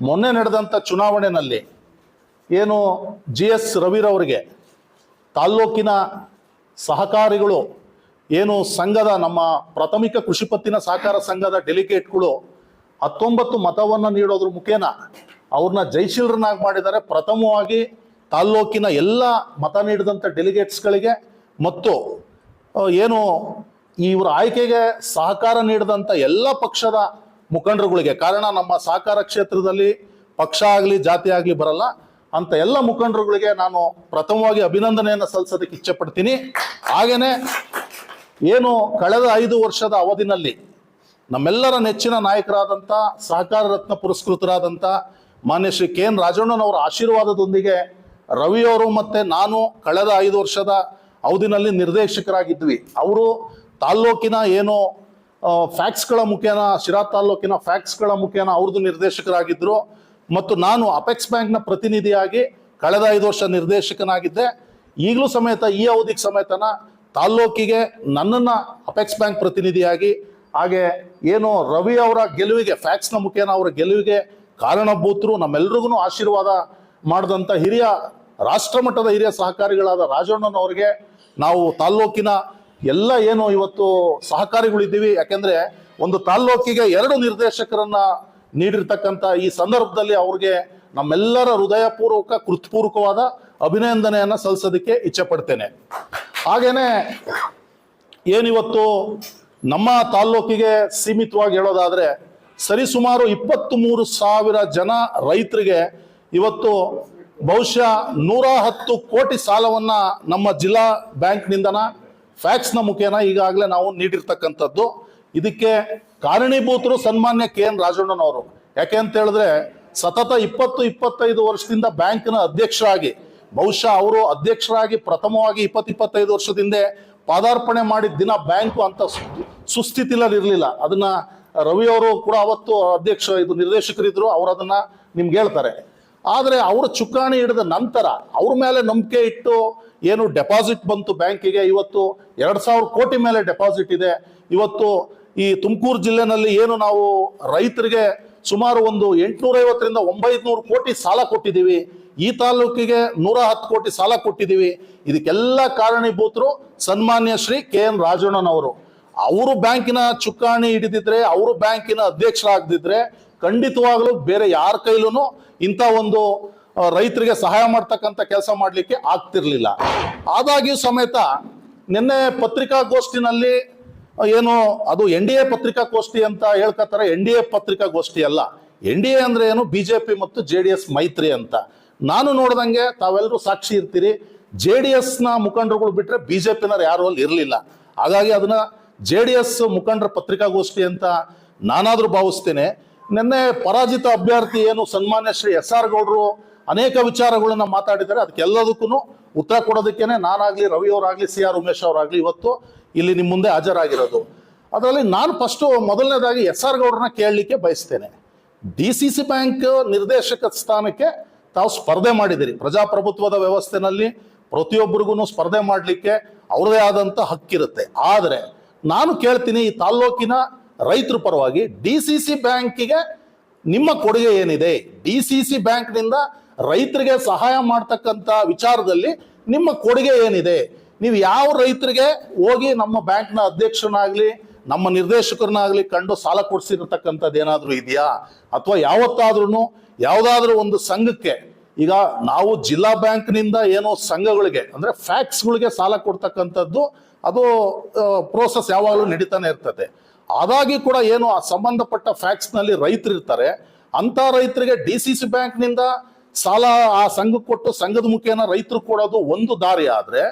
ಮೊನ್ನೆ ನಡೆದಂಥ ಚುನಾವಣೆಯಲ್ಲಿ ಏನು ಜಿ ಎಸ್ ರವಿರವರಿಗೆ ತಾಲ್ಲೂಕಿನ ಸಹಕಾರಿಗಳು, ಏನು ಸಂಘದ ನಮ್ಮ ಪ್ರಾಥಮಿಕ ಕೃಷಿ ಪತ್ತಿನ ಸಹಕಾರ ಸಂಘದ ಡೆಲಿಗೇಟ್ಗಳು ಹತ್ತೊಂಬತ್ತು ಮತವನ್ನು ನೀಡೋದ್ರ ಮುಖೇನ ಅವ್ರನ್ನ ಜಯಶೀಲರನ್ನಾಗಿ ಮಾಡಿದ್ದಾರೆ. ಪ್ರಥಮವಾಗಿ ತಾಲ್ಲೂಕಿನ ಎಲ್ಲ ಮತ ನೀಡಿದಂಥ ಡೆಲಿಗೇಟ್ಸ್ಗಳಿಗೆ ಮತ್ತು ಏನು ಇವರ ಆಯ್ಕೆಗೆ ಸಹಕಾರ ನೀಡಿದಂಥ ಎಲ್ಲ ಪಕ್ಷದ ಮುಖಂಡರುಗಳಿಗೆ. ಕಾರಣ ನಮ್ಮ ಸಹಕಾರ ಕ್ಷೇತ್ರದಲ್ಲಿ ಪಕ್ಷ ಆಗಲಿ, ಜಾತಿ ಆಗಲಿ ಬರಲ್ಲ. ಅಂತ ಎಲ್ಲ ಮುಖಂಡರುಗಳಿಗೆ ನಾನು ಪ್ರಥಮವಾಗಿ ಅಭಿನಂದನೆಯನ್ನು ಸಲ್ಲಿಸೋದಕ್ಕೆ ಇಚ್ಛೆ ಪಡ್ತೀನಿ ಹಾಗೇನೆ ಏನು ಕಳೆದ ಐದು ವರ್ಷದ ಅವಧಿನಲ್ಲಿ ನಮ್ಮೆಲ್ಲರ ನೆಚ್ಚಿನ ನಾಯಕರಾದಂಥ ಸಹಕಾರ ರತ್ನ ಪುರಸ್ಕೃತರಾದಂಥ ಮಾನ್ಯ ಶ್ರೀ ಕೆ ಎನ್ ರಾಜಣ್ಣನವರ ಆಶೀರ್ವಾದದೊಂದಿಗೆ ರವಿಯವರು ಮತ್ತು ನಾನು ಕಳೆದ ಐದು ವರ್ಷದ ಅವಧಿನಲ್ಲಿ ನಿರ್ದೇಶಕರಾಗಿದ್ವಿ. ಅವರು ತಾಲ್ಲೂಕಿನ ಏನು ಫ್ಯಾಕ್ಸ್ಗಳ ಮುಖೇನ, ಶಿರಾ ತಾಲ್ಲೂಕಿನ ಫ್ಯಾಕ್ಸ್ಗಳ ಮುಖೇನ ಅವ್ರದ್ದು ನಿರ್ದೇಶಕರಾಗಿದ್ದರು ಮತ್ತು ನಾನು ಅಪೆಕ್ಸ್ ಬ್ಯಾಂಕ್ನ ಪ್ರತಿನಿಧಿಯಾಗಿ ಕಳೆದ ಐದು ವರ್ಷ ನಿರ್ದೇಶಕನಾಗಿದ್ದೆ. ಈಗಲೂ ಸಮೇತ, ಈ ಅವಧಿಗೆ ಸಮೇತನ ತಾಲ್ಲೂಕಿಗೆ ನನ್ನನ್ನು ಅಪೆಕ್ಸ್ ಬ್ಯಾಂಕ್ ಪ್ರತಿನಿಧಿಯಾಗಿ, ಹಾಗೆ ಏನು ರವಿ ಅವರ ಗೆಲುವಿಗೆ ಫ್ಯಾಕ್ಸ್ನ ಮುಖೇನ ಅವರ ಗೆಲುವಿಗೆ ಕಾರಣಭೂತರು, ನಮ್ಮೆಲ್ರಿಗೂ ಆಶೀರ್ವಾದ ಮಾಡಿದಂಥ ಹಿರಿಯ ರಾಷ್ಟ್ರಮಟ್ಟದ ಹಿರಿಯ ಸಹಕಾರಿಗಳಾದ ರಾಜಣ್ಣನವರಿಗೆ ನಾವು ತಾಲ್ಲೂಕಿನ ಎಲ್ಲ ಏನು ಇವತ್ತು ಸಹಕಾರಿಗಳಿದ್ದೀವಿ. ಯಾಕೆಂದ್ರೆ ಒಂದು ತಾಲ್ಲೂಕಿಗೆ ಎರಡು ನಿರ್ದೇಶಕರನ್ನ ನೀಡಿರ್ತಕ್ಕಂಥ ಈ ಸಂದರ್ಭದಲ್ಲಿ ಅವ್ರಿಗೆ ನಮ್ಮೆಲ್ಲರ ಹೃದಯಪೂರ್ವಕ, ಕೃತಪೂರ್ವಕವಾದ ಅಭಿನಂದನೆಯನ್ನ ಸಲ್ಲಿಸೋದಕ್ಕೆ ಇಚ್ಛೆ ಪಡ್ತೇನೆ. ಹಾಗೇನೆ ಏನಿವತ್ತು ನಮ್ಮ ತಾಲ್ಲೂಕಿಗೆ ಸೀಮಿತವಾಗಿ ಹೇಳೋದಾದ್ರೆ ಸರಿಸುಮಾರು ಇಪ್ಪತ್ತ್ ಮೂರು ಸಾವಿರ ಜನ ರೈತರಿಗೆ ಇವತ್ತು ಬಹುಶಃ ನೂರ ಹತ್ತು ಕೋಟಿ ಸಾಲವನ್ನ ನಮ್ಮ ಜಿಲ್ಲಾ ಬ್ಯಾಂಕ್ನಿಂದನ ಫ್ಯಾಕ್ಸ್ನ ಮುಖೇನ ಈಗಾಗಲೇ ನಾವು ನೀಡಿರ್ತಕ್ಕಂಥದ್ದು. ಇದಕ್ಕೆ ಕಾರಣೀಭೂತರು ಸನ್ಮಾನ್ಯ ಕೆ ಎನ್ ರಾಜಣ್ಣನವರು. ಯಾಕೆ ಅಂತ ಹೇಳಿದ್ರೆ, ಸತತ ಇಪ್ಪತ್ತು, ಇಪ್ಪತ್ತೈದು ವರ್ಷದಿಂದ ಬ್ಯಾಂಕ್ನ ಅಧ್ಯಕ್ಷರಾಗಿ, ಬಹುಶಃ ಅವರು ಅಧ್ಯಕ್ಷರಾಗಿ ಪ್ರಥಮವಾಗಿ ಇಪ್ಪತ್ತು, ಇಪ್ಪತ್ತೈದು ವರ್ಷದಿಂದ ಪಾದಾರ್ಪಣೆ ಮಾಡಿದ ದಿನ ಬ್ಯಾಂಕು ಅಂತ ಸು- ಸುಸ್ಥಿತಿಲಲ್ಲಿ ಇರಲಿಲ್ಲ. ಅದನ್ನ ರವಿ ಅವರು ಕೂಡ ಅವತ್ತು ಅಧ್ಯಕ್ಷ, ಇದು ನಿರ್ದೇಶಕರಿದ್ರು, ಅವರು ಅದನ್ನ ನಿಮ್ಗೆ ಹೇಳ್ತಾರೆ. ಆದರೆ ಅವರು ಚುಕ್ಕಾಣಿ ಹಿಡಿದ ನಂತರ ಅವ್ರ ಮೇಲೆ ನಂಬಿಕೆ ಇಟ್ಟು ಏನು ಡೆಪಾಸಿಟ್ ಬಂತು ಬ್ಯಾಂಕಿಗೆ, ಇವತ್ತು ಎರಡು ಸಾವಿರ ಕೋಟಿ ಮೇಲೆ ಡೆಪಾಸಿಟ್ ಇದೆ. ಇವತ್ತು ಈ ತುಮಕೂರು ಜಿಲ್ಲೆನಲ್ಲಿ ಏನು ನಾವು ರೈತರಿಗೆ ಸುಮಾರು ಒಂದು ಎಂಟುನೂರೈವತ್ತರಿಂದ ಒಂಬೈನೂರು ಕೋಟಿ ಸಾಲ ಕೊಟ್ಟಿದ್ದೀವಿ. ಈ ತಾಲೂಕಿಗೆ ನೂರ ಹತ್ತು ಕೋಟಿ ಸಾಲ ಕೊಟ್ಟಿದ್ದೀವಿ. ಇದಕ್ಕೆಲ್ಲ ಕಾರಣೀಭೂತರು ಸನ್ಮಾನ್ಯ ಶ್ರೀ ಕೆ ಎನ್ ರಾಜಣ್ಣನವರು. ಅವರು ಬ್ಯಾಂಕಿನ ಚುಕ್ಕಾಣಿ ಹಿಡಿದಿದ್ರೆ, ಅವರು ಬ್ಯಾಂಕಿನ ಅಧ್ಯಕ್ಷರಾಗದಿದ್ರೆ ಖಂಡಿತವಾಗಲೂ ಬೇರೆ ಯಾರ ಕೈಲೂ ಇಂಥ ಒಂದು ರೈತರಿಗೆ ಸಹಾಯ ಮಾಡ್ತಕ್ಕಂಥ ಕೆಲಸ ಮಾಡಲಿಕ್ಕೆ ಆಗ್ತಿರ್ಲಿಲ್ಲ. ಆದಾಗ್ಯೂ ಸಮೇತ ನಿನ್ನೆ ಪತ್ರಿಕಾಗೋಷ್ಠಿನಲ್ಲಿ ಏನು, ಅದು ಎನ್ ಡಿ ಎ ಪತ್ರಿಕಾಗೋಷ್ಠಿ ಅಂತ ಹೇಳ್ಕೊತಾರೆ. ಎನ್ ಡಿ ಎ ಪತ್ರಿಕಾಗೋಷ್ಠಿ ಅಲ್ಲ. ಎನ್ ಡಿ ಎ ಅಂದ್ರೆ ಏನು, ಬಿ ಜೆ ಪಿ ಮತ್ತು ಜೆ ಡಿ ಎಸ್ ಮೈತ್ರಿ ಅಂತ. ನಾನು ನೋಡ್ದಂಗೆ ತಾವೆಲ್ಲರೂ ಸಾಕ್ಷಿ ಇರ್ತೀರಿ. ಜೆ ಡಿ ಎಸ್ನ ಮುಖಂಡರುಗಳು ಬಿಟ್ರೆ ಪಿನವ್ರು ಯಾರು ಅಲ್ಲಿ ಇರಲಿಲ್ಲ. ಹಾಗಾಗಿ ಅದನ್ನ ಜೆ ಡಿ ಎಸ್ ಮುಖಂಡರ ಪತ್ರಿಕಾಗೋಷ್ಠಿ ಅಂತ ನಾನಾದ್ರೂ ಭಾವಿಸ್ತೇನೆ. ನಿನ್ನೆ ಪರಾಜಿತ ಅಭ್ಯರ್ಥಿ ಏನು ಸನ್ಮಾನ್ಯ ಶ್ರೀ ಎಸ್ ಆರ್ ಗೌಡ್ರು ಅನೇಕ ವಿಚಾರಗಳನ್ನ ಮಾತಾಡಿದ್ದಾರೆ. ಅದಕ್ಕೆಲ್ಲದಕ್ಕೂ ಉತ್ತರ ಕೊಡೋದಕ್ಕೇನೆ ನಾನಾಗಲಿ ರವಿ ಅವರಾಗಲಿ ಸಿ ಆರ್ ಉಮೇಶ್ ಅವರಾಗ್ಲಿ ಇವತ್ತು ಇಲ್ಲಿ ನಿಮ್ಮ ಮುಂದೆ ಹಾಜರಾಗಿರೋದು. ಅದರಲ್ಲಿ ನಾನು ಫಸ್ಟು ಮೊದಲನೇದಾಗಿ ಎಸ್ ಆರ್ ಗೌಡ್ರನ್ನ ಕೇಳಲಿಕ್ಕೆ ಬಯಸ್ತೇನೆ. ಡಿ ಸಿ ಸಿ ಬ್ಯಾಂಕ್ ನಿರ್ದೇಶಕ ಸ್ಥಾನಕ್ಕೆ ತಾವು ಸ್ಪರ್ಧೆ ಮಾಡಿದಿರಿ. ಪ್ರಜಾಪ್ರಭುತ್ವದ ವ್ಯವಸ್ಥೆನಲ್ಲಿ ಪ್ರತಿಯೊಬ್ಬರಿಗೂ ಸ್ಪರ್ಧೆ ಮಾಡಲಿಕ್ಕೆ ಅವ್ರದೇ ಆದಂಥ ಹಕ್ಕಿರುತ್ತೆ. ಆದರೆ ನಾನು ಕೇಳ್ತೀನಿ ಈ ತಾಲ್ಲೂಕಿನ ರೈತರ ಪರವಾಗಿ ಡಿ ಸಿ ಸಿ ಬ್ಯಾಂಕಿಗೆ ನಿಮ್ಮ ಕೊಡುಗೆ ಏನಿದೆ? ಡಿ ಸಿ ಸಿ ಬ್ಯಾಂಕ್ನಿಂದ ರೈತರಿಗೆ ಸಹಾಯ ಮಾಡ್ತಕ್ಕಂಥ ವಿಚಾರದಲ್ಲಿ ನಿಮ್ಮ ಕೊಡುಗೆ ಏನಿದೆ? ನೀವು ಯಾವ ರೈತರಿಗೆ ಹೋಗಿ ನಮ್ಮ ಬ್ಯಾಂಕ್ನ ಅಧ್ಯಕ್ಷರನ್ನಾಗಲಿ, ನಮ್ಮ ನಿರ್ದೇಶಕರನ್ನಾಗಲಿ ಕಂಡು ಸಾಲ ಕೊಡಿಸಿರ್ತಕ್ಕಂಥದ್ದು ಏನಾದರೂ ಇದೆಯಾ? ಅಥವಾ ಯಾವತ್ತಾದ್ರೂ ಯಾವುದಾದ್ರೂ ಒಂದು ಸಂಘಕ್ಕೆ, ಈಗ ನಾವು ಜಿಲ್ಲಾ ಬ್ಯಾಂಕ್ನಿಂದ ಏನೋ ಸಂಘಗಳಿಗೆ, ಅಂದರೆ ಫ್ಯಾಕ್ಸ್ಗಳಿಗೆ ಸಾಲ ಕೊಡ್ತಕ್ಕಂಥದ್ದು ಅದು ಪ್ರೋಸೆಸ್ ಯಾವಾಗಲೂ ನಡೀತಾನೆ ಇರ್ತದೆ. ಅದಾಗಿ ಕೂಡ ಏನು ಆ ಸಂಬಂಧಪಟ್ಟ ಫ್ಯಾಕ್ಸ್ನಲ್ಲಿ ರೈತರಿರ್ತಾರೆ ಅಂತ ರೈತರಿಗೆ ಡಿ ಸಿ ಸಿ ಬ್ಯಾಂಕ್ನಿಂದ ಸಾಲ ಆ ಸಂಘಕ್ಕೆ ಕೊಟ್ಟು ಸಂಘದ ಮುಖೇನ ರೈತರು ಕೊಡೋದು ಒಂದು ದಾರಿ ಆದರೆ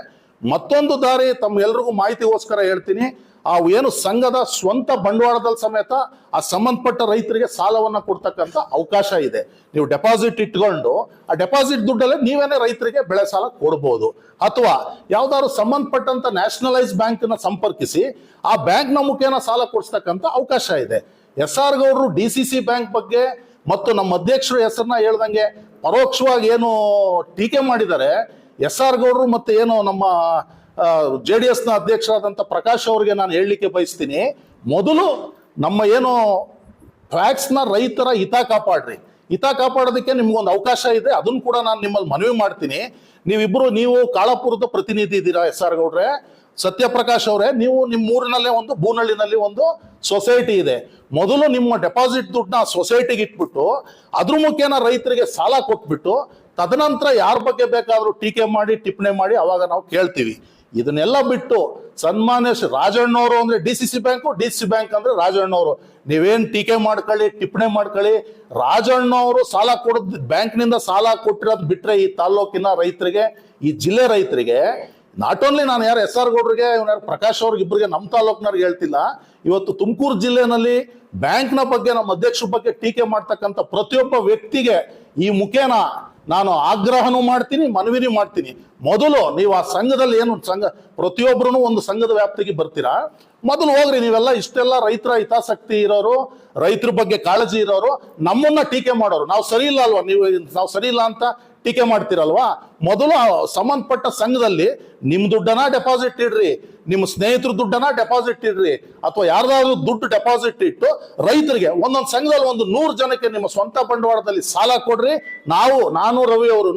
ಮತ್ತೊಂದು ದಾರಿ ತಮ್ಮ ಎಲ್ರಿಗೂ ಮಾಹಿತಿಗೋಸ್ಕರ ಹೇಳ್ತೀನಿ. ಆ ಏನು ಸಂಘದ ಸ್ವಂತ ಬಂಡವಾಳದಲ್ಲಿ ಸಮೇತ ಆ ಸಂಬಂಧಪಟ್ಟ ರೈತರಿಗೆ ಸಾಲವನ್ನ ಕೊಡ್ತಕ್ಕಂಥ ಅವಕಾಶ ಇದೆ. ನೀವು ಡೆಪಾಸಿಟ್ ಇಟ್ಕೊಂಡು, ಆ ಡೆಪಾಸಿಟ್ ದುಡ್ಡಲ್ಲೇ ನೀವೇನೇ ರೈತರಿಗೆ ಬೆಳೆ ಸಾಲ ಕೊಡ್ಬೋದು. ಅಥವಾ ಯಾವ್ದಾದ್ರು ಸಂಬಂಧಪಟ್ಟಂತ ನ್ಯಾಷನಲೈಸ್ ಬ್ಯಾಂಕ್ನ ಸಂಪರ್ಕಿಸಿ, ಆ ಬ್ಯಾಂಕ್ನ ಮುಖೇನ ಸಾಲ ಕೊಡಿಸ್ತಕ್ಕಂಥ ಅವಕಾಶ ಇದೆ. ಎಸ್ ಆರ್ ಗೌಡ್ರು ಡಿ ಸಿ ಸಿ ಬ್ಯಾಂಕ್ ಬಗ್ಗೆ ಮತ್ತು ನಮ್ಮ ಅಧ್ಯಕ್ಷರು ಹೆಸರನ್ನ ಹೇಳ್ದಂಗೆ ಪರೋಕ್ಷವಾಗಿ ಏನು ಟೀಕೆ ಮಾಡಿದ್ದಾರೆ ಎಸ್ ಆರ್ ಗೌಡ್ರು ಮತ್ತೆ ಏನು ನಮ್ಮ ಜೆ ಡಿ ಎಸ್ನ ಅಧ್ಯಕ್ಷರಾದಂಥ ಪ್ರಕಾಶ್ ಅವರಿಗೆ ನಾನು ಹೇಳಲಿಕ್ಕೆ ಬಯಸ್ತೀನಿ. ಮೊದಲು ನಮ್ಮ ಏನು ಫ್ಯಾಕ್ಸ್ನ ರೈತರ ಹಿತ ಕಾಪಾಡ್ರಿ. ಹಿತ ಕಾಪಾಡೋದಕ್ಕೆ ನಿಮ್ಗೊಂದು ಅವಕಾಶ ಇದೆ. ಅದನ್ನು ಕೂಡ ನಾನು ನಿಮ್ಮಲ್ಲಿ ಮನವಿ ಮಾಡ್ತೀನಿ. ನೀವಿಬ್ರು, ನೀವು ಕಾಳಾಪುರದ ಪ್ರತಿನಿಧಿ ಇದ್ದೀರಾ ಎಸ್ ಆರ್ ಗೌಡ್ರೆ. ಸತ್ಯಪ್ರಕಾಶ್ ಅವರೇ, ನೀವು ನಿಮ್ಮ ಊರಿನಲ್ಲೇ ಒಂದು, ಬೂನಳ್ಳಿನಲ್ಲಿ ಒಂದು ಸೊಸೈಟಿ ಇದೆ. ಮೊದಲು ನಿಮ್ಮ ಡೆಪಾಸಿಟ್ ದುಡ್ಡನ್ನ ಸೊಸೈಟಿಗೆ ಇಟ್ಬಿಟ್ಟು, ಅದ್ರ ಮುಖೇನ ರೈತರಿಗೆ ಸಾಲ ಕೊಟ್ಬಿಟ್ಟು, ತದನಂತರ ಯಾರ ಬಗ್ಗೆ ಬೇಕಾದರೂ ಟೀಕೆ ಮಾಡಿ, ಟಿಪ್ಪಣಿ ಮಾಡಿ ಅವಾಗ ನಾವು ಕೇಳ್ತೀವಿ. ಇದನ್ನೆಲ್ಲ ಬಿಟ್ಟು ಸನ್ಮಾನ್ಯ ರಾಜಣ್ಣವರು ಅಂದ್ರೆ D C C bank, D C bank ಅಂದ್ರೆ ರಾಜಣ್ಣವರು. ನೀವೇನ್ ಟೀಕೆ ಮಾಡ್ಕೊಳ್ಳಿ, ಟಿಪ್ಪಣಿ ಮಾಡ್ಕೊಳ್ಳಿ, ರಾಜಣ್ಣವರು ಸಾಲ ಕೊಡದ್, ಬ್ಯಾಂಕ್ನಿಂದ ಸಾಲ ಕೊಟ್ಟಿರೋದು ಬಿಟ್ರೆ ಈ ತಾಲ್ಲೂಕಿನ ರೈತರಿಗೆ, ಈ ಜಿಲ್ಲೆ ರೈತರಿಗೆ ನಾಟ್ ಓನ್ಲಿ ನಾನು ಯಾರು ಎಸ್ ಆರ್ ಗೌಡ್ರಿಗೆ ಯಾರು ಪ್ರಕಾಶ್ ಅವ್ರಿಗೆ ಇಬ್ಬರಿಗೆ ನಮ್ಮ ತಾಲೂಕ್ನವ್ರಿಗೆ ಹೇಳ್ತಿಲ್ಲ, ಇವತ್ತು ತುಮಕೂರು ಜಿಲ್ಲೆನಲ್ಲಿ ಬ್ಯಾಂಕ್ನ ಬಗ್ಗೆ ನಮ್ಮ ಅಧ್ಯಕ್ಷರ ಬಗ್ಗೆ ಟೀಕೆ ಮಾಡ್ತಕ್ಕಂಥ ಪ್ರತಿಯೊಬ್ಬ ವ್ಯಕ್ತಿಗೆ ಈ ಮುಖೇನ ನಾನು ಆಗ್ರಹನೂ ಮಾಡ್ತೀನಿ, ಮನವಿನೂ ಮಾಡ್ತೀನಿ. ಮೊದಲು ನೀವು ಆ ಸಂಘದಲ್ಲಿ ಏನು ಸಂಘ ಪ್ರತಿಯೊಬ್ಬರೂ ಒಂದು ಸಂಘದ ವ್ಯಾಪ್ತಿಗೆ ಬರ್ತೀರಾ? ಮೊದಲು ಹೋಗ್ರಿ, ನೀವೆಲ್ಲ ಇಷ್ಟೆಲ್ಲ ರೈತರ ಹಿತಾಸಕ್ತಿ ಇರೋರು, ರೈತರ ಬಗ್ಗೆ ಕಾಳಜಿ ಇರೋರು, ನಮ್ಮನ್ನ ಟೀಕೆ ಮಾಡೋರು. ನಾವು ಸರಿ ಇಲ್ಲ ಅಲ್ವಾ? ನೀವು, ನಾವು ಸರಿ ಇಲ್ಲ ಅಂತ ಟೀಕೆ ಮಾಡ್ತೀರಲ್ವಾ? ಮೊದಲು ಸಂಬಂಧಪಟ್ಟ ಸಂಘದಲ್ಲಿ ನಿಮ್ಮ ದುಡ್ಡನ್ನ ಡೆಪಾಸಿಟ್ ಇಡ್ರಿ. ನಿಮ್ಮ ಸ್ನೇಹಿತರ ದುಡ್ಡನ್ನ ಡೆಪಾಸಿಟ್ ಇಡ್ರಿ. ಅಥವಾ ಯಾರ್ದಾದ್ರು ದುಡ್ಡು ಡೆಪಾಸಿಟ್ ಇಟ್ಟು ರೈತರಿಗೆ ಒಂದೊಂದು ಸಂಘದಲ್ಲಿ ಒಂದು ನೂರು ಜನಕ್ಕೆ ನಿಮ್ಮ ಸ್ವಂತ ಬಂಡವಾಳದಲ್ಲಿ ಸಾಲ ಕೊಡ್ರಿ. ನಾವು, ನಾನು, ರವಿ ಅವರು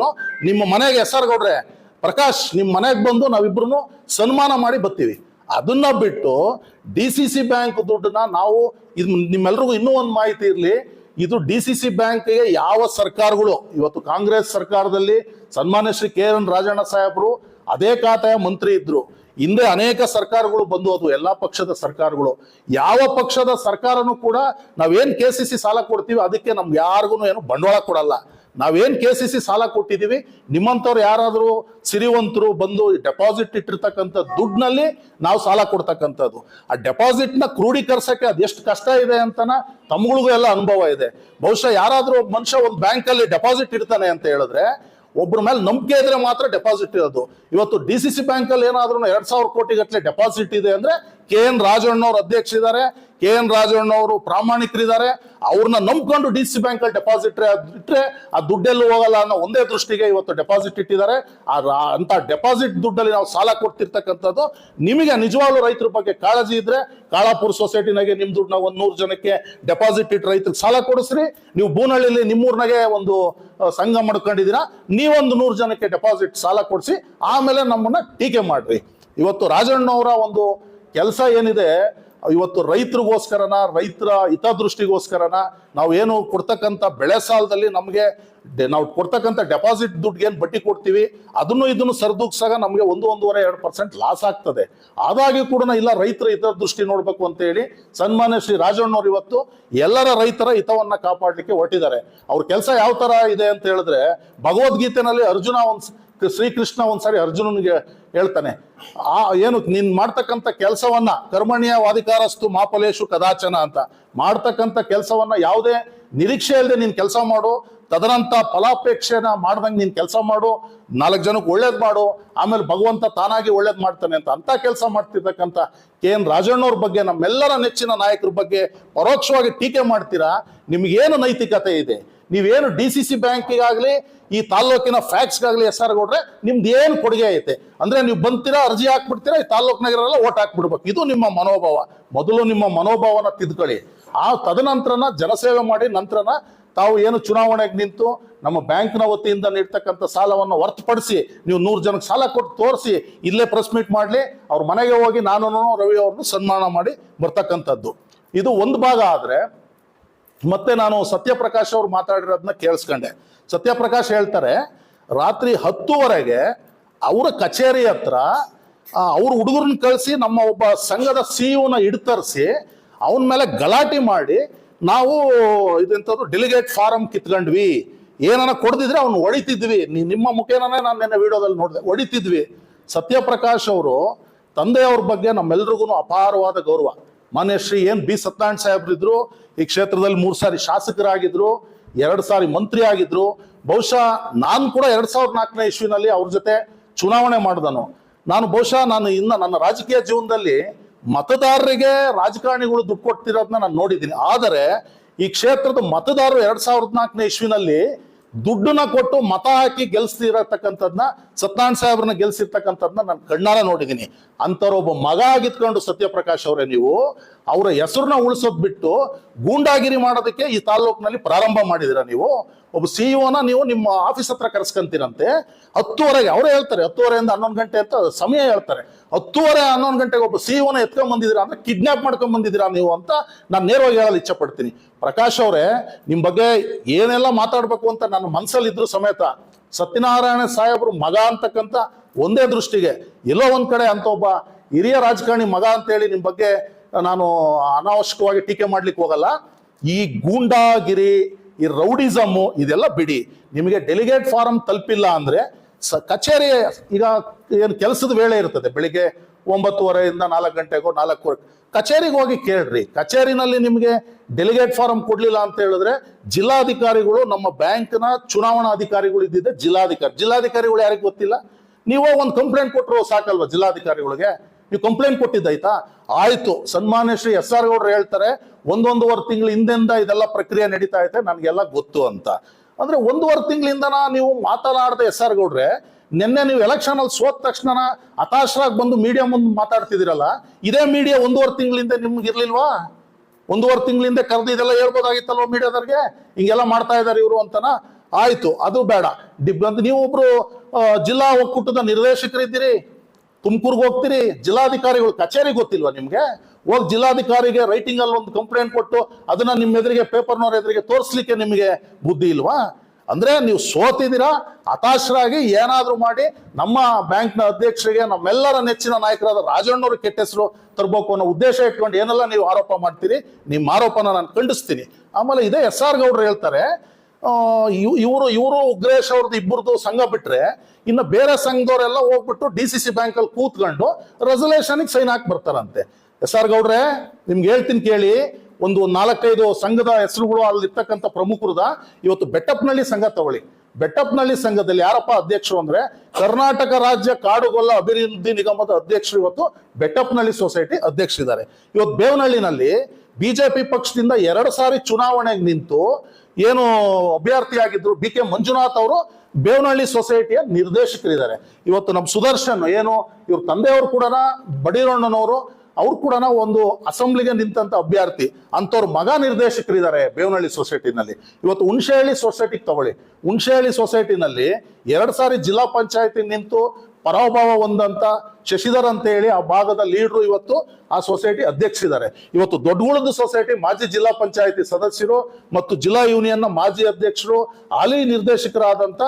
ನಿಮ್ಮ ಮನೆಗೆ ಹೆಸರು ಕೊಡ್ರೆ. ಪ್ರಕಾಶ್ ನಿಮ್ಮ ಮನೆಗೆ ಬಂದು ನಾವಿಬ್ರು ಸನ್ಮಾನ ಮಾಡಿ ಬರ್ತೀವಿ. ಅದನ್ನ ಬಿಟ್ಟು ಡಿ ಸಿ ಸಿ ಬ್ಯಾಂಕ್ ದುಡ್ಡನ್ನ ನಾವು ನಿಮ್ಮೆಲ್ರಿಗೂ ಇನ್ನೂ ಒಂದು ಮಾಹಿತಿ ಇರಲಿ. ಇದು ಡಿ ಸಿ ಸಿ ಬ್ಯಾಂಕ್ಗೆ ಯಾವ ಸರ್ಕಾರಗಳು, ಇವತ್ತು ಕಾಂಗ್ರೆಸ್ ಸರ್ಕಾರದಲ್ಲಿ ಸನ್ಮಾನ್ಯ ಶ್ರೀ ಕೆ ಎನ್ ರಾಜಣ್ಣ ಸಾಹೇಬರು ಅದೇ ಖಾತೆಯ ಮಂತ್ರಿ ಇದ್ರು. ಹಿಂದೆ ಅನೇಕ ಸರ್ಕಾರಗಳು ಬಂದು ಅದು ಎಲ್ಲಾ ಪಕ್ಷದ ಸರ್ಕಾರಗಳು. ಯಾವ ಪಕ್ಷದ ಸರ್ಕಾರನೂ ಕೂಡ ನಾವೇನ್ ಕೆ ಸಿ ಸಿ ಸಾಲ ಕೊಡ್ತೀವಿ ಅದಕ್ಕೆ ನಮ್ಗೆ ಯಾರಿಗೂ ಏನು ಬಂಡವಾಳ ಕೊಡಲ್ಲ. ನಾವೇನ್ ಕೆ ಸಿ ಸಿ ಸಾಲ ಕೊಟ್ಟಿದೀವಿ, ನಿಮ್ಮಂಥವ್ರು ಯಾರಾದರೂ ಸಿರಿವಂತರು ಬಂದು ಡೆಪಾಸಿಟ್ ಇಟ್ಟಿರ್ತಕ್ಕಂಥ ದುಡ್ಡಿನಲ್ಲಿ ನಾವು ಸಾಲ ಕೊಡ್ತಕ್ಕಂಥದ್ದು. ಆ ಡೆಪಾಸಿಟ್ನ ಕ್ರೋಢೀಕರಿಸಕ್ಕೆ ಅದೆಷ್ಟು ಕಷ್ಟ ಇದೆ ಅಂತನ ತಮ್ಗಳಿಗೂ ಎಲ್ಲ ಅನುಭವ ಇದೆ. ಬಹುಶಃ ಯಾರಾದರೂ ಒಬ್ಬ ಮನುಷ್ಯ ಒಂದು ಬ್ಯಾಂಕಲ್ಲಿ ಡೆಪಾಸಿಟ್ ಇಡ್ತಾನೆ ಅಂತ ಹೇಳಿದ್ರೆ ಒಬ್ಬರ ಮೇಲೆ ನಂಬಿಕೆ ಇದ್ರೆ ಮಾತ್ರ ಡೆಪಾಸಿಟ್ ಇರೋದು. ಇವತ್ತು ಡಿ ಸಿ ಸಿ ಬ್ಯಾಂಕಲ್ಲಿ ಏನಾದ್ರೂ ಎರಡ್ ಸಾವಿರ ಕೋಟಿ ಗಟ್ಟಲೆ ಡೆಪಾಸಿಟ್ ಇದೆ ಅಂದ್ರೆ ಕೆ ಎನ್ ರಾಜಣ್ಣವ್ರು ಅಧ್ಯಕ್ಷ ಇದ್ದಾರೆ ಕೆ ಎನ್ ರಾಜಣ್ಣವರು ಪ್ರಾಮಾಣಿಕರಿದ್ದಾರೆ. ಅವ್ರನ್ನ ನಂಬ್ಕೊಂಡು ಡಿ ಸಿ ಬ್ಯಾಂಕ್ ಅಲ್ಲಿ ಡೆಪಾಸಿಟ್ ಇಟ್ರೆ ಆ ದುಡ್ಡೆಲ್ಲೂ ಹೋಗಲ್ಲ ಅನ್ನೋ ಒಂದೇ ದೃಷ್ಟಿಗೆ ಇವತ್ತು ಡೆಪಾಸಿಟ್ ಇಟ್ಟಿದ್ದಾರೆ. ಆ ಅಂತ ಡೆಪಾಸಿಟ್ ದುಡ್ಡಲ್ಲಿ ನಾವು ಸಾಲ ಕೊಡ್ತಿರ್ತಕ್ಕಂಥದ್ದು ನಿಮಗೆ ನಿಜವಾಗ್ಲೂ ರೈತರ ಬಗ್ಗೆ ಕಾಳಜಿ ಇದ್ರೆ ಕಾಳಾಪುರ ಸೊಸೈಟಿನಾಗೆ ನಿಮ್ ದುಡ್ಡನ್ನ ಒಂದ್ ನೂರು ಜನಕ್ಕೆ ಡೆಪಾಸಿಟ್ ಇಟ್ಟು ರೈತರಿಗೆ ಸಾಲ ಕೊಡಿಸ್ರಿ. ನೀವು ಬೂನಹಳ್ಳಿಲಿ ನಿಮ್ಮೂರ್ನಾಗೆ ಒಂದು ಸಂಘ ಮಾಡ್ಕೊಂಡಿದ್ದೀರಾ. ನೀವೊಂದು ನೂರು ಜನಕ್ಕೆ ಡೆಪಾಸಿಟ್ ಸಾಲ ಕೊಡಿಸಿ, ಆಮೇಲೆ ನಮ್ಮನ್ನ ಟೀಕೆ ಮಾಡ್ರಿ. ಇವತ್ತು ರಾಜಣ್ಣವರ ಒಂದು ಕೆಲಸ ಏನಿದೆ ಇವತ್ತು ರೈತರಿಗೋಸ್ಕರನ, ರೈತರ ಹಿತದೃಷ್ಟಿಗೋಸ್ಕರನ ನಾವು ಏನು ಕೊಡ್ತಕ್ಕಂಥ ಬೆಳೆ ಸಾಲದಲ್ಲಿ ನಮಗೆ ನಾವು ಕೊಡ್ತಕ್ಕಂಥ ಡೆಪಾಸಿಟ್ ದುಡ್ಡು ಏನು ಬಡ್ಡಿ ಕೊಡ್ತೀವಿ, ಅದನ್ನು ಇದನ್ನು ಸರಿದೂಗ್ಸಾಗ ನಮಗೆ ಒಂದು, ಒಂದೂವರೆ, ಎರಡು ಪರ್ಸೆಂಟ್ ಲಾಸ್ ಆಗ್ತದೆ. ಅದಾಗಿ ಕೂಡ ಇಲ್ಲ ರೈತರ ಹಿತದೃಷ್ಟಿ ನೋಡ್ಬೇಕು ಅಂತ ಹೇಳಿ ಸನ್ಮಾನ್ಯ ಶ್ರೀ ರಾಜಣ್ಣವ್ರು ಇವತ್ತು ಎಲ್ಲರ ರೈತರ ಹಿತವನ್ನ ಕಾಪಾಡಲಿಕ್ಕೆ ಹೊರಟಿದ್ದಾರೆ. ಅವ್ರ ಕೆಲಸ ಯಾವ ತರ ಇದೆ ಅಂತ ಹೇಳಿದ್ರೆ ಭಗವದ್ಗೀತೆನಲ್ಲಿ ಅರ್ಜುನ ಒಂದ್ ಶ್ರೀಕೃಷ್ಣ ಒಂದ್ಸಾರಿ ಅರ್ಜುನನಿಗೆ ಹೇಳ್ತಾನೆ, ಆ, ಏನು, ನೀನ್ ಮಾಡ್ತಕ್ಕಂಥ ಕೆಲಸವನ್ನ ಕರ್ಮಣ್ಯ ವಾದಿಕಾರಸ್ತು ಮಾಪಲೇಶು ಕದಾಚನ ಅಂತ. ಮಾಡ್ತಕ್ಕಂಥ ಕೆಲಸವನ್ನ ಯಾವುದೇ ನಿರೀಕ್ಷೆ ಇಲ್ಲದೆ ನೀನ್ ಕೆಲಸ ಮಾಡು. ತದನಂತ ಫಲಾಪೇಕ್ಷೆನ ಮಾಡ್ದಂಗೆ ನೀನ್ ಕೆಲಸ ಮಾಡು. ನಾಲ್ಕು ಜನಕ್ಕೆ ಒಳ್ಳೇದ್ ಮಾಡು. ಆಮೇಲೆ ಭಗವಂತ ತಾನಾಗಿ ಒಳ್ಳೇದ್ ಮಾಡ್ತಾನೆ ಅಂತ. ಅಂತ ಕೆಲಸ ಮಾಡ್ತಿರ್ತಕ್ಕಂಥ ಕೆ ಎನ್ ರಾಜಣ್ಣವ್ರ ಬಗ್ಗೆ, ನಮ್ಮೆಲ್ಲರ ನೆಚ್ಚಿನ ನಾಯಕರ ಬಗ್ಗೆ ಪರೋಕ್ಷವಾಗಿ ಟೀಕೆ ಮಾಡ್ತೀರಾ? ನಿಮ್ಗೇನು ನೈತಿಕತೆ ಇದೆ? ನೀವೇನು ಡಿ ಸಿ ಸಿ ಬ್ಯಾಂಕಿಗಾಗಲಿ, ಈ ತಾಲ್ಲೂಕಿನ ಫ್ಯಾಕ್ಸ್ಗಾಗಲಿ ಎಸ್ ಆರ್ ಗೌಡ್ರೆ ನಿಮ್ದು ಏನು ಕೊಡುಗೆ ಐತೆ? ಅಂದ್ರೆ ನೀವು ಬಂತೀರಾ, ಅರ್ಜಿ ಹಾಕ್ಬಿಡ್ತೀರಾ, ಈ ತಾಲ್ಲೂಕ್ನಾಗಿರಲ್ಲ ಓಟ್ ಹಾಕ್ಬಿಡ್ಬೇಕು. ಇದು ನಿಮ್ಮ ಮನೋಭಾವ. ಮೊದಲು ನಿಮ್ಮ ಮನೋಭಾವನ ತಿದ್ಕೊಳ್ಳಿ. ಆ ತದನಂತರನ ಜನಸೇವೆ ಮಾಡಿ, ನಂತರನ ತಾವು ಏನು ಚುನಾವಣೆಗೆ ನಿಂತು ನಮ್ಮ ಬ್ಯಾಂಕ್ನ ವತಿಯಿಂದ ನೀಡ್ತಕ್ಕಂಥ ಸಾಲವನ್ನು ಹೊರ್ತುಪಡಿಸಿ, ನೀವು ನೂರು ಜನಕ್ಕೆ ಸಾಲ ಕೊಟ್ಟು ತೋರಿಸಿ, ಇಲ್ಲೇ ಪ್ರೆಸ್ ಮೀಟ್ ಮಾಡಲಿ, ಅವ್ರ ಮನೆಗೆ ಹೋಗಿ ನಾನು, ರವಿ ಅವ್ರನ್ನು ಸನ್ಮಾನ ಮಾಡಿ ಬರ್ತಕ್ಕಂಥದ್ದು. ಇದು ಒಂದು ಭಾಗ ಆದರೆ ಮತ್ತೆ ನಾನು ಸತ್ಯಪ್ರಕಾಶ್ ಅವ್ರು ಮಾತಾಡಿರೋದನ್ನ ಕೇಳಿಸ್ಕೊಂಡೆ. ಸತ್ಯಪ್ರಕಾಶ್ ಹೇಳ್ತಾರೆ, ರಾತ್ರಿ ಹತ್ತುವರೆಗೆ ಅವರ ಕಚೇರಿ ಹತ್ರ ಅವ್ರ ಹುಡುಗರನ್ನ ಕಳಿಸಿ ನಮ್ಮ ಒಬ್ಬ ಸಂಘದ ಸಿಇಒನ ಹಿಡ್ತರಿಸಿ, ಅವನ ಮೇಲೆ ಗಲಾಟೆ ಮಾಡಿ ನಾವು ಇದೆಂಥದ್ದು ಡೆಲಿಗೇಟ್ ಫಾರಂ ಕಿತ್ಕೊಂಡ್ವಿ. ಏನನ್ನ ಕೊಡ್ದಿದ್ರೆ ಅವ್ನು ಹೊಡಿತಿದ್ವಿ. ನೀ- ನಿಮ್ಮ ಮುಖೇನೇ ನಾನು ನಿನ್ನೆ ವಿಡಿಯೋದಲ್ಲಿ ನೋಡಿದೆ, ಹೊಡಿತಿದ್ವಿ. ಸತ್ಯಪ್ರಕಾಶ್ ಅವರು ತಂದೆಯವ್ರ ಬಗ್ಗೆ ನಮ್ಮೆಲ್ರಿಗೂ ಅಪಾರವಾದ ಗೌರವ. ಮಾನ್ಯ ಶ್ರೀ ಏನ್ ಬಿ ಸತ್ಯನಾರಾಯಣ ಇದ್ರು, ಈ ಕ್ಷೇತ್ರದಲ್ಲಿ ಮೂರು ಸಾರಿ ಶಾಸಕರಾಗಿದ್ರು, ಎರಡು ಸಾರಿ ಮಂತ್ರಿ ಆಗಿದ್ರು ಬಹುಶಃ ನಾನು ಕೂಡ ಎರಡ್ ಸಾವಿರದ ನಾಲ್ಕನೇ ಇಸ್ವಿನಲ್ಲಿ ಅವ್ರ ಜೊತೆ ಚುನಾವಣೆ ಮಾಡಿದನು. ನಾನು ಬಹುಶಃ ನಾನು ಇನ್ನ ನನ್ನ ರಾಜಕೀಯ ಜೀವನದಲ್ಲಿ ಮತದಾರರಿಗೆ ರಾಜಕಾರಣಿಗಳು ದುಡ್ಡು ಕೊಡ್ತಿರೋದನ್ನ ನಾನು ನೋಡಿದ್ದೀನಿ. ಆದರೆ ಈ ಕ್ಷೇತ್ರದ ಮತದಾರರು ಎರಡ್ ಸಾವಿರದ ನಾಲ್ಕನೇ ಇಸ್ವಿನಲ್ಲಿ ದುಡ್ಡನ್ನ ಕೊಟ್ಟು ಮತ ಹಾಕಿ ಗೆಲ್ಸ್ತಿರತಕ್ಕಂಥದ್ನ ಸತ್ಯನಾರಾಯಣ ಸಾಹೇಬ್ರನ್ನ ಗೆಲ್ಸಿರ್ತಕ್ಕಂಥದ್ನ ನಾನು ಕಣ್ಣಾರ ನೋಡಿದ್ದೀನಿ ಅಂಥವ್ರ ಒಬ್ಬ ಮಗ ಆಗಿತ್ಕೊಂಡು ಸತ್ಯಪ್ರಕಾಶ್ ಅವರೇ ನೀವು ಅವರ ಹೆಸರನ್ನ ಉಳಿಸೋದ್ ಬಿಟ್ಟು ಗೂಂಡಾಗಿರಿ ಮಾಡೋದಕ್ಕೆ ಈ ತಾಲೂಕಿನಲ್ಲಿ ಪ್ರಾರಂಭ ಮಾಡಿದಿರ ನೀವು. ಒಬ್ಬ ಸಿಇಒನ ನೀವು ನಿಮ್ಮ ಆಫೀಸ್ ಹತ್ರ ಕರೆಸ್ಕೊಂತೀರಂತೆ. ಹತ್ತುವರೆಗೆ ಅವರೇ ಹೇಳ್ತಾರೆ, ಹತ್ತುವರೆಯಿಂದ ಹನ್ನೊಂದು ಗಂಟೆ ಅಂತ ಸಮಯ ಹೇಳ್ತಾರೆ. ಹತ್ತುವರೆ, ಹನ್ನೊಂದು ಗಂಟೆಗೆ ಒಬ್ಬ ಸಿಇಒನ ಎತ್ಕೊಂಡ್ ಬಂದಿದ್ದೀರಾ ಅಂದ್ರೆ ಕಿಡ್ನಾಪ್ ಮಾಡ್ಕೊಂಡ್ ಬಂದಿದ್ದೀರಾ ನೀವು ಅಂತ ನಾನು ನೇರವಾಗಿ ಹೇಳಲು ಇಚ್ಛೆ ಪಡ್ತೀನಿ ಪ್ರಕಾಶ್ ಅವರೇ ನಿಮ್ಮ ಬಗ್ಗೆ ಏನೆಲ್ಲ ಮಾತಾಡಬೇಕು ಅಂತ ನನ್ನ ಮನಸ್ಸಲ್ಲಿ ಇದ್ರು ಸಮೇತ ಸತ್ಯನಾರಾಯಣ ಸಾಹೇಬ್ರು ಮಗ ಅಂತಕ್ಕಂಥ ಒಂದೇ ದೃಷ್ಟಿಗೆ ಎಲ್ಲೋ ಒಂದ್ ಕಡೆ ಅಂತ ಒಬ್ಬ ಹಿರಿಯ ರಾಜಕಾರಣಿ ಮಗ ಅಂತೇಳಿ ನಿಮ್ ಬಗ್ಗೆ ನಾನು ಅನಾವಶ್ಯಕವಾಗಿ ಟೀಕೆ ಮಾಡ್ಲಿಕ್ಕೆ ಹೋಗಲ್ಲ. ಈ ಗೂಂಡಾಗಿರಿ, ಈ ರೌಡಿಸಮ್ಮು ಇದೆಲ್ಲ ಬಿಡಿ. ನಿಮಗೆ ಡೆಲಿಗೇಟ್ ಫಾರಂ ತಲುಪಿಲ್ಲ ಅಂದ್ರೆ ಸ ಕಚೇರಿ ಈಗ ಏನು ಕೆಲಸದ ವೇಳೆ ಇರ್ತದೆ. ಬೆಳಿಗ್ಗೆ ಒಂಬತ್ತುವರೆಯಿಂದ ನಾಲ್ಕು ಗಂಟೆಗೋ ನಾಲ್ಕು ಕಚೇರಿಗೆ ಹೋಗಿ ಕೇಳ್ರಿ. ಕಚೇರಿನಲ್ಲಿ ನಿಮಗೆ ಡೆಲಿಗೇಟ್ ಫಾರಂ ಕೊಡಲಿಲ್ಲ ಅಂತ ಹೇಳಿದ್ರೆ ಜಿಲ್ಲಾಧಿಕಾರಿಗಳು ನಮ್ಮ ಬ್ಯಾಂಕ್ನ ಚುನಾವಣಾ ಅಧಿಕಾರಿಗಳು ಇದ್ದಿದ್ದೆ ಜಿಲ್ಲಾಧಿಕಾರಿ. ಜಿಲ್ಲಾಧಿಕಾರಿಗಳು ಯಾರಿಗೆ ಗೊತ್ತಿಲ್ಲ. ನೀವು ಒಂದು ಕಂಪ್ಲೇಂಟ್ ಕೊಟ್ಟರು ಸಾಕಲ್ವಾ ಜಿಲ್ಲಾಧಿಕಾರಿಗಳಿಗೆ? ನೀವು ಕಂಪ್ಲೇಂಟ್ ಕೊಟ್ಟಿದ್ದಾಯ್ತಾ? ಆಯ್ತು. ಸನ್ಮಾನ್ಯ ಶ್ರೀ ಎಸ್ ಆರ್ ಗೌಡ್ರು ಹೇಳ್ತಾರೆ, ಒಂದೊಂದುವರೆ ತಿಂಗಳ ಹಿಂದೆಂದ ಇದೆಲ್ಲ ಪ್ರಕ್ರಿಯೆ ನಡೀತಾ ಐತೆ, ನನಗೆಲ್ಲ ಗೊತ್ತು ಅಂತ. ಅಂದ್ರೆ ಒಂದೂವರೆ ತಿಂಗಳಿಂದನ ನೀವು ಮಾತನಾಡದೆ ಎಸ್ ಆರ್ ಗೌಡ್ರೆ, ನಿನ್ನೆ ನೀವು ಎಲೆಕ್ಷನ್ ಅಲ್ಲಿ ಸೋತ ತಕ್ಷಣ ಹತಾಶರಾಗಿ ಬಂದು ಮೀಡಿಯಾ ಮುಂದೆ ಮಾತಾಡ್ತಿದ್ದೀರಲ್ಲ, ಇದೇ ಮೀಡಿಯಾ ಒಂದೂವರೆ ತಿಂಗಳಿಂದ ನಿಮ್ಗೆ ಇರ್ಲಿಲ್ವಾ? ಒಂದೂವರೆ ತಿಂಗಳಿಂದ ಕರೆದು ಇದೆಲ್ಲ ಹೇಳ್ಬೋದಾಗಿತ್ತಲ್ವ ಮೀಡಿಯಾದವ್ರಿಗೆ? ಹಿಂಗೆಲ್ಲ ಮಾಡ್ತಾ ಇದ್ದಾರೆ ಇವರು ಅಂತನ? ಆಯ್ತು, ಅದು ಬೇಡ. ಡಿಬ್ ನೀವು ಒಬ್ರು ಜಿಲ್ಲಾ ಒಕ್ಕೂಟದ ನಿರ್ದೇಶಕರಿದ್ದೀರಿ ತುಮಕೂರ್ಗೆ ಹೋಗ್ತೀರಿ, ಜಿಲ್ಲಾಧಿಕಾರಿಗಳು, ಕಚೇರಿ ಗೊತ್ತಿಲ್ವಾ ನಿಮಗೆ? ಹೋಗಿ ಜಿಲ್ಲಾಧಿಕಾರಿಗೆ ರೈಟಿಂಗ್ ಅಲ್ಲಿ ಒಂದು ಕಂಪ್ಲೇಂಟ್ ಕೊಟ್ಟು ಅದನ್ನ ನಿಮ್ಮ ಎದುರಿಗೆ ಪೇಪರ್ನವ್ರ ಎದುರಿಗೆ ತೋರಿಸ್ಲಿಕ್ಕೆ ನಿಮಗೆ ಬುದ್ಧಿ ಇಲ್ವಾ? ಅಂದ್ರೆ ನೀವು ಸೋತಿದ್ದೀರಾ ಹತಾಶರಾಗಿ ಏನಾದರೂ ಮಾಡಿ ನಮ್ಮ ಬ್ಯಾಂಕ್ನ ಅಧ್ಯಕ್ಷರಿಗೆ, ನಮ್ಮೆಲ್ಲರ ನೆಚ್ಚಿನ ನಾಯಕರಾದ ರಾಜಣ್ಣವ್ರ ಕೆಟ್ಟ ಹೆಸರು ತರಬೇಕು ಅನ್ನೋ ಉದ್ದೇಶ ಇಟ್ಕೊಂಡು ಏನೆಲ್ಲ ನೀವು ಆರೋಪ ಮಾಡ್ತೀರಿ, ನಿಮ್ಮ ಆರೋಪನ ನಾನು ಖಂಡಿಸ್ತೀನಿ. ಆಮೇಲೆ ಇದೇ ಎಸ್ ಆರ್ ಗೌಡ್ರು ಹೇಳ್ತಾರೆ ಇವರು ಇವರು ಉಗ್ರೇಶ್ ಅವ್ರದ್ದು ಇಬ್ಬರದು ಸಂಘ ಬಿಟ್ರೆ ಇನ್ನು ಬೇರೆ ಸಂಘದವರೆಲ್ಲ ಹೋಗ್ಬಿಟ್ಟು ಡಿ ಸಿ ಸಿ ಬ್ಯಾಂಕಲ್ಲಿ ಕೂತ್ಕೊಂಡು ರೆಸಲ್ಯೂಷನ್ಗೆ ಸೈನ್ ಹಾಕಿ ಬರ್ತಾರಂತೆ. ಎಸ್ ಆರ್ ಗೌಡ್ರೆ, ನಿಮ್ಗೆ ಹೇಳ್ತೀನಿ ಕೇಳಿ, ಒಂದು ನಾಲ್ಕೈದು ಸಂಘದ ಹೆಸರುಗಳು ಅಲ್ಲಿರ್ತಕ್ಕಂಥ ಪ್ರಮುಖರದ, ಇವತ್ತು ಬೆಟ್ಟಪ್ನಳ್ಳಿ ಸಂಘ ತಗೊಳ್ಳಿ. ಬೆಟ್ಟಪ್ನಳ್ಳಿ ಸಂಘದಲ್ಲಿ ಯಾರಪ್ಪ ಅಧ್ಯಕ್ಷರು ಅಂದ್ರೆ ಕರ್ನಾಟಕ ರಾಜ್ಯ ಕಾಡುಗೊಲ್ಲ ಅಭಿವೃದ್ಧಿ ನಿಗಮದ ಅಧ್ಯಕ್ಷರು ಇವತ್ತು ಬೆಟ್ಟಪ್ನಳ್ಳಿ ಸೊಸೈಟಿ ಅಧ್ಯಕ್ಷರಿದ್ದಾರೆ. ಇವತ್ತು ಬೇವನಹಳ್ಳಿನಲ್ಲಿ ಬಿಜೆಪಿ ಪಕ್ಷದಿಂದ ಎರಡು ಸಾರಿ ಚುನಾವಣೆಗೆ ನಿಂತು ಏನು ಅಭ್ಯರ್ಥಿಯಾಗಿದ್ರು ಬಿ ಕೆ ಮಂಜುನಾಥ್ ಅವರು ಬೇವನಹಳ್ಳಿ ಸೊಸೈಟಿಯ ನಿರ್ದೇಶಕರಿದ್ದಾರೆ. ಇವತ್ತು ನಮ್ಮ ಸುದರ್ಶನ್ ಏನು, ಇವ್ರ ತಂದೆಯವರು ಕೂಡ ಬಡಿರಣ್ಣನವರು, ಅವ್ರು ಕೂಡ ಒಂದು ಅಸೆಂಬ್ಲಿಗೆ ನಿಂತಂತ ಅಭ್ಯರ್ಥಿ. ಅಂತವ್ರ ಮಗ ನಿರ್ದೇಶಕರಿದ್ದಾರೆ ಬೇವನಹಳ್ಳಿ ಸೊಸೈಟಿನಲ್ಲಿ. ಇವತ್ತು ಹುಣಸೆಹಳ್ಳಿ ಸೊಸೈಟಿಗೆ ತಗೊಳ್ಳಿ. ಹುಣಸೆಹಳ್ಳಿ ಸೊಸೈಟಿನಲ್ಲಿ ಎರಡು ಸಾರಿ ಜಿಲ್ಲಾ ಪಂಚಾಯತಿ ನಿಂತು ಪರಾಭವ ಹೊಂದಂತ ಶಶಿಧರ್ ಅಂತ ಹೇಳಿ ಆ ಭಾಗದ ಲೀಡ್ರು ಇವತ್ತು ಆ ಸೊಸೈಟಿ ಅಧ್ಯಕ್ಷರಿದ್ದಾರೆ. ಇವತ್ತು ದೊಡ್ಡಗುಳದ ಸೊಸೈಟಿ ಮಾಜಿ ಜಿಲ್ಲಾ ಪಂಚಾಯತಿ ಸದಸ್ಯರು ಮತ್ತು ಜಿಲ್ಲಾ ಯೂನಿಯನ್ನ ಮಾಜಿ ಅಧ್ಯಕ್ಷರು, ಹಾಲಿ ನಿರ್ದೇಶಕರಾದಂತ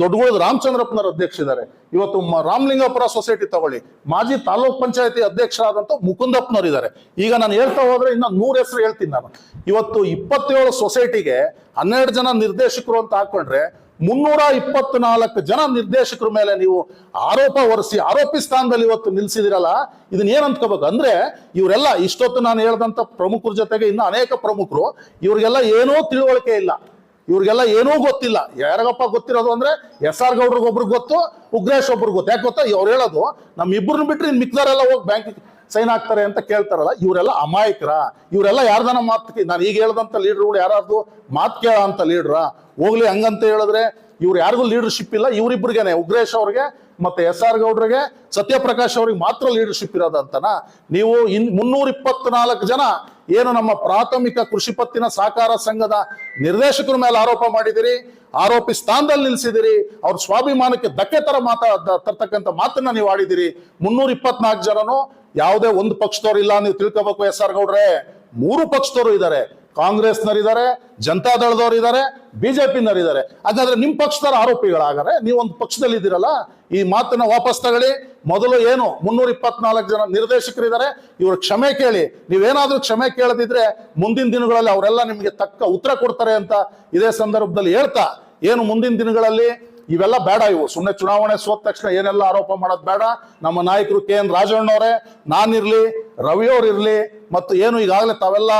ದೊಡ್ಡಗುಳದ ರಾಮಚಂದ್ರಪ್ಪನವರ ಅಧ್ಯಕ್ಷರಿದ್ದಾರೆ. ಇವತ್ತು ರಾಮಲಿಂಗಪುರ ಸೊಸೈಟಿ ತಗೊಳ್ಳಿ. ಮಾಜಿ ತಾಲೂಕ್ ಪಂಚಾಯತಿ ಅಧ್ಯಕ್ಷರಾದಂತ ಮುಕುಂದಪ್ಪನವ್ರು ಇದ್ದಾರೆ. ಈಗ ನಾನು ಹೇಳ್ತಾ ಹೋದ್ರೆ ಇನ್ನ ನೂರ ಹೆಸರು ಹೇಳ್ತೀನಿ ನಾನು. ಇವತ್ತು ಇಪ್ಪತ್ತೇಳು ಸೊಸೈಟಿಗೆ ಹನ್ನೆರಡು ಜನ ನಿರ್ದೇಶಕರು ಅಂತ ಹಾಕೊಂಡ್ರೆ ಮುನ್ನೂರ ಇಪ್ಪತ್ನಾಲ್ಕು ಜನ ನಿರ್ದೇಶಕರ ಮೇಲೆ ನೀವು ಆರೋಪ ಹೊರಿಸಿ, ಆರೋಪಿ ಸ್ಥಾನದಲ್ಲಿ ಇವತ್ತು ನಿಲ್ಸಿದಿರಲ್ಲ, ಇದನ್ನ ಏನ್ ಅಂದ್ರೆ, ಇವರೆಲ್ಲ ಇಷ್ಟೊತ್ತು ನಾನು ಹೇಳ್ದಂತ ಪ್ರಮುಖರ ಜೊತೆಗೆ ಇನ್ನು ಅನೇಕ ಪ್ರಮುಖರು, ಇವ್ರಿಗೆಲ್ಲ ಏನೋ ತಿಳುವಳಿಕೆ ಇಲ್ಲ. ಇವ್ರಿಗೆಲ್ಲ ಏನೂ ಗೊತ್ತಿಲ್ಲ. ಯಾರಿಗಪ್ಪ ಗೊತ್ತಿರೋದು ಅಂದ್ರೆ, ಎಸ್ ಆರ್ ಗೌಡ್ರಿಗೆ ಒಬ್ರಿಗೆ ಗೊತ್ತು, ಉಗ್ರೇಶ್ ಒಬ್ರಿಗೆ ಗೊತ್ತು. ಯಾಕೆ ಗೊತ್ತಾ? ಅವ್ರು ಹೇಳೋದು ನಮ್ಮ ಇಬ್ಬರನ್ನ ಬಿಟ್ರೆ ಇನ್ ಮಿಕ್ದವರೆಲ್ಲ ಹೋಗಿ ಬ್ಯಾಂಕ್ ಸೈನ್ ಆಗ್ತಾರೆ ಅಂತ ಕೇಳ್ತಾರಲ್ಲ, ಇವರೆಲ್ಲ ಅಮಾಯಕರ. ಇವರೆಲ್ಲ ಯಾರ್ದನ ಮಾತು ನಾನು ಈಗ ಹೇಳ್ದಂತ ಲೀಡರ್ಗಳು ಯಾರಾದ್ರು ಮಾತು ಕೇಳ ಅಂತ ಲೀಡ್ರ, ಹೋಗ್ಲಿ ಹಂಗಂತ ಹೇಳಿದ್ರೆ ಇವ್ರು ಯಾರಿಗೂ ಲೀಡರ್ಶಿಪ್ ಇಲ್ಲ ಇವರಿಬ್ಬರಿಗೇನೆ ಉಗ್ರೇಶ್ ಅವ್ರಿಗೆ ಮತ್ತೆ ಎಸ್ ಆರ್ ಗೌಡ್ರಿಗೆ, ಸತ್ಯಪ್ರಕಾಶ್ ಅವ್ರಿಗೆ ಮಾತ್ರ ಲೀಡರ್ಶಿಪ್ ಇರೋದಂತನ. ನೀವು ಇನ್ ಮುನ್ನೂರ ಇಪ್ಪತ್ನಾಲ್ಕು ಜನ ಏನು ನಮ್ಮ ಪ್ರಾಥಮಿಕ ಕೃಷಿ ಪತ್ತಿನ ಸಹಕಾರ ಸಂಘದ ನಿರ್ದೇಶಕರ ಮೇಲೆ ಆರೋಪ ಮಾಡಿದಿರಿ, ಆರೋಪಿ ಸ್ಥಾನದಲ್ಲಿ ನಿಲ್ಸಿದಿರಿ, ಅವ್ರ ಸ್ವಾಭಿಮಾನಕ್ಕೆ ಧಕ್ಕೆ ತರ ಮಾತಾ ತರ್ತಕ್ಕಂಥ ಮಾತನ್ನ ನೀವು ಆಡಿದಿರಿ. ಮುನ್ನೂರ ಇಪ್ಪತ್ನಾಲ್ಕು ಜನನು ಯಾವುದೇ ಒಂದು ಪಕ್ಷದವ್ರು ಇಲ್ಲ, ನೀವು ತಿಳ್ಕೋಬೇಕು ಎಸ್ ಆರ್ ಗೌಡ್ರೆ. ಮೂರು ಪಕ್ಷದವರು ಇದ್ದಾರೆ ಕಾಂಗ್ರೆಸ್ನರಿದ್ದಾರೆ ಜನತಾ ದಳದವರು ಇದ್ದಾರೆ ಬಿಜೆಪಿನರಿದ್ದಾರೆ ಹಾಗಾದ್ರೆ ನಿಮ್ಮ ಪಕ್ಷದವರ ಆರೋಪಿಗಳಾಗಾರೆ, ನೀವು ಒಂದು ಪಕ್ಷದಲ್ಲಿ ಇದ್ದೀರಲ್ಲ, ಈ ಮಾತನ್ನ ವಾಪಸ್ ತಗೊಳ್ಳಿ. ಮೊದಲು ಏನು, ಮುನ್ನೂರ ಇಪ್ಪತ್ನಾಲ್ಕು ಜನ ನಿರ್ದೇಶಕರಿದ್ದಾರೆ ಇವರು ಕ್ಷಮೆ ಕೇಳಿ. ನೀವೇನಾದ್ರೂ ಕ್ಷಮೆ ಕೇಳದಿದ್ರೆ ಮುಂದಿನ ದಿನಗಳಲ್ಲಿ ಅವರೆಲ್ಲ ನಿಮಗೆ ತಕ್ಕ ಉತ್ತರ ಕೊಡ್ತಾರೆ ಅಂತ ಇದೇ ಸಂದರ್ಭದಲ್ಲಿ ಹೇಳ್ತಾ, ಏನು ಮುಂದಿನ ದಿನಗಳಲ್ಲಿ ಇವೆಲ್ಲ ಬೇಡ ಇವು. ಸುಮ್ಮನೆ ಚುನಾವಣೆ ಸೋತ ತಕ್ಷಣ ಏನೆಲ್ಲ ಆರೋಪ ಮಾಡೋದು ಬೇಡ. ನಮ್ಮ ನಾಯಕರು ಕೆ ಎನ್ ರಾಜಣ್ಣವರೇ, ನಾನಿರ್ಲಿ, ರವಿಯವ್ರು ಇರ್ಲಿ, ಮತ್ತು ಏನು ಈಗಾಗಲೇ ತಾವೆಲ್ಲ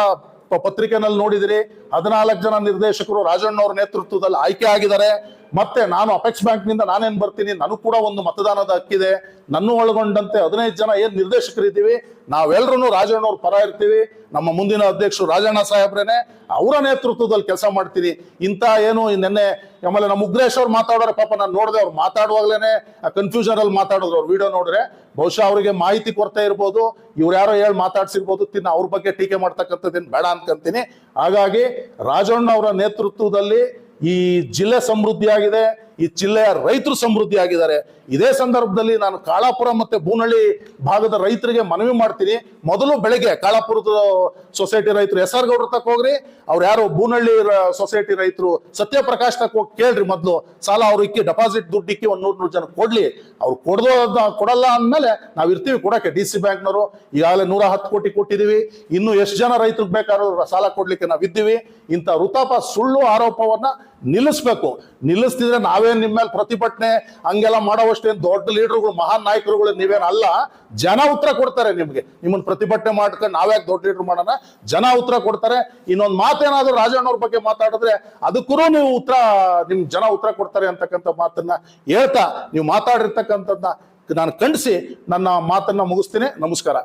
ಪತ್ರಿಕೆನಲ್ಲಿ ನೋಡಿದಿರಿ, ಹದಿನಾಲ್ಕು ಜನ ನಿರ್ದೇಶಕರು ರಾಜಣ್ಣವ್ರ ನೇತೃತ್ವದಲ್ಲಿ ಆಯ್ಕೆ ಆಗಿದ್ದಾರೆ. ಮತ್ತೆ ನಾನು ಅಪೆಕ್ಸ್ ಬ್ಯಾಂಕ್ನಿಂದ ನಾನೇನ್ ಬರ್ತೀನಿ? ನನಗೂ ಕೂಡ ಒಂದು ಮತದಾನದ ಹಕ್ಕಿದೆ. ನನ್ನ ಒಳಗೊಂಡಂತೆ ಹದಿನೈದು ಜನ ಏನ್ ನಿರ್ದೇಶಕರಿದ್ದೀವಿ ನಾವೆಲ್ಲರೂ ರಾಜಣ್ಣವ್ರ ಪರ ಇರ್ತೀವಿ. ನಮ್ಮ ಮುಂದಿನ ಅಧ್ಯಕ್ಷರು ರಾಜಣ್ಣ ಸಾಹೇಬ್ರೇನೆ ಅವರ ನೇತೃತ್ವದಲ್ಲಿ ಕೆಲಸ ಮಾಡ್ತೀನಿ. ಇಂಥ ಏನು ನಿನ್ನೆ ಆಮೇಲೆ ನಮ್ಮ ಉಗ್ರೇಶ್ ಅವ್ರು ಮಾತಾಡೋರೆ, ಪಾಪ ನಾನು ನೋಡಿದೆ ಅವ್ರು ಮಾತಾಡುವಾಗ್ಲೇನೆ ಕನ್ಫ್ಯೂಷನ್ ಅಲ್ಲಿ ಮಾತಾಡಿದ್ರು ಅವ್ರ ವಿಡಿಯೋ ನೋಡಿದ್ರೆ. ಬಹುಶಃ ಅವರಿಗೆ ಮಾಹಿತಿ ಕೊರತೆ ಇರ್ಬೋದು. ಇವ್ರು ಯಾರೋ ಹೇಳಿ ಮಾತಾಡ್ಸಿರ್ಬೋದು. ತಿನ್ನ ಅವ್ರ ಬಗ್ಗೆ ಟೀಕೆ ಮಾಡ್ತಕ್ಕಂಥದ್ದೇನು ಬೇಡ ಅನ್ಕೊಂತೀನಿ. ಹಾಗಾಗಿ ರಾಜಣ್ಣ ಅವರ ನೇತೃತ್ವದಲ್ಲಿ ಈ ಜಿಲ್ಲೆ ಸಮೃದ್ಧಿಯಾಗಿದೆ, ಈ ಜಿಲ್ಲೆಯ ರೈತರು ಸಮೃದ್ಧಿ ಆಗಿದ್ದಾರೆ ಇದೇ ಸಂದರ್ಭದಲ್ಲಿ ನಾನು ಕಾಳಾಪುರ ಮತ್ತೆ ಬೂನಹಳ್ಳಿ ಭಾಗದ ರೈತರಿಗೆ ಮನವಿ ಮಾಡ್ತೀನಿ. ಮೊದಲು ಬೆಳಗ್ಗೆ ಕಾಳಾಪುರದ ಸೊಸೈಟಿ ರೈತರು ಎಸ್ ಆರ್ ಗೌಡ್ರ ತಕ್ಕ ಹೋಗ್ರಿ. ಅವ್ರು ಯಾರು ಬೂನಹಳ್ಳಿ ಸೊಸೈಟಿ ರೈತರು ಸತ್ಯಪ್ರಕಾಶ್ ತಕ್ಕ ಹೋಗಿ ಕೇಳ್ರಿ ಮೊದಲು. ಸಾಲ ಅವ್ರು ಇಕ್ಕಿ ಡೆಪಾಸಿಟ್ ದುಡ್ಡು ಇಕ್ಕಿ ಒಂದ್ ನೂರು ನೂರು ಜನ ಕೊಡ್ಲಿ. ಅವ್ರು ಕೊಡದೋ ಕೊಡಲ್ಲ ಅಂದಮೇಲೆ ನಾವು ಇರ್ತೀವಿ ಕೊಡಕ್ಕೆ ಡಿ ಸಿ ಬ್ಯಾಂಕ್ನವರು. ಈಗಾಗಲೇ ನೂರ ಹತ್ತು ಕೋಟಿ ಕೊಟ್ಟಿದೀವಿ. ಇನ್ನು ಎಷ್ಟು ಜನ ರೈತರಿಗೆ ಬೇಕಾದ್ರೂ ಸಾಲ ಕೊಡ್ಲಿಕ್ಕೆ ನಾವು ಇದ್ದೀವಿ. ಇಂಥ ವೃತಾಪ ಸುಳ್ಳು ಆರೋಪವನ್ನ ನಿಲ್ಲಿಸ್ಬೇಕು. ನಿಲ್ಲಿಸ್ತಿದ್ರೆ ನಾವೇನ್ ನಿಮ್ಮ ಮೇಲೆ ಪ್ರತಿಭಟನೆ, ಹಂಗೆಲ್ಲ ಮಾಡೋವಷ್ಟೇನು ದೊಡ್ಡ ಲೀಡರ್ಗಳು, ಮಹಾನ್ ನಾಯಕರುಗಳು ನೀವೇನಲ್ಲ ಜನ ಉತ್ತರ ಕೊಡ್ತಾರೆ ನಿಮಗೆ. ನಿಮ್ಮನ್ನ ಪ್ರತಿಭಟನೆ ಮಾಡ್ಕೊಂಡು ನಾವ್ಯಾಕೆ ದೊಡ್ಡ ಲೀಡರ್ ಮಾಡೋಣ? ಜನ ಉತ್ತರ ಕೊಡ್ತಾರೆ. ಇನ್ನೊಂದು ಮಾತೇನಾದ್ರೂ ರಾಜಣ್ಣವ್ರ ಬಗ್ಗೆ ಮಾತಾಡಿದ್ರೆ ಅದಕ್ಕೂ ನೀವು ಉತ್ತರ, ನಿಮ್ ಜನ ಉತ್ತರ ಕೊಡ್ತಾರೆ ಅಂತಕ್ಕಂಥ ಮಾತನ್ನ ಹೇಳ್ತಾ, ನೀವು ಮಾತಾಡಿರ್ತಕ್ಕಂಥದ್ದನ್ನ ನಾನು ಖಂಡಿಸಿ ನನ್ನ ಮಾತನ್ನ ಮುಗಿಸ್ತೀನಿ. ನಮಸ್ಕಾರ.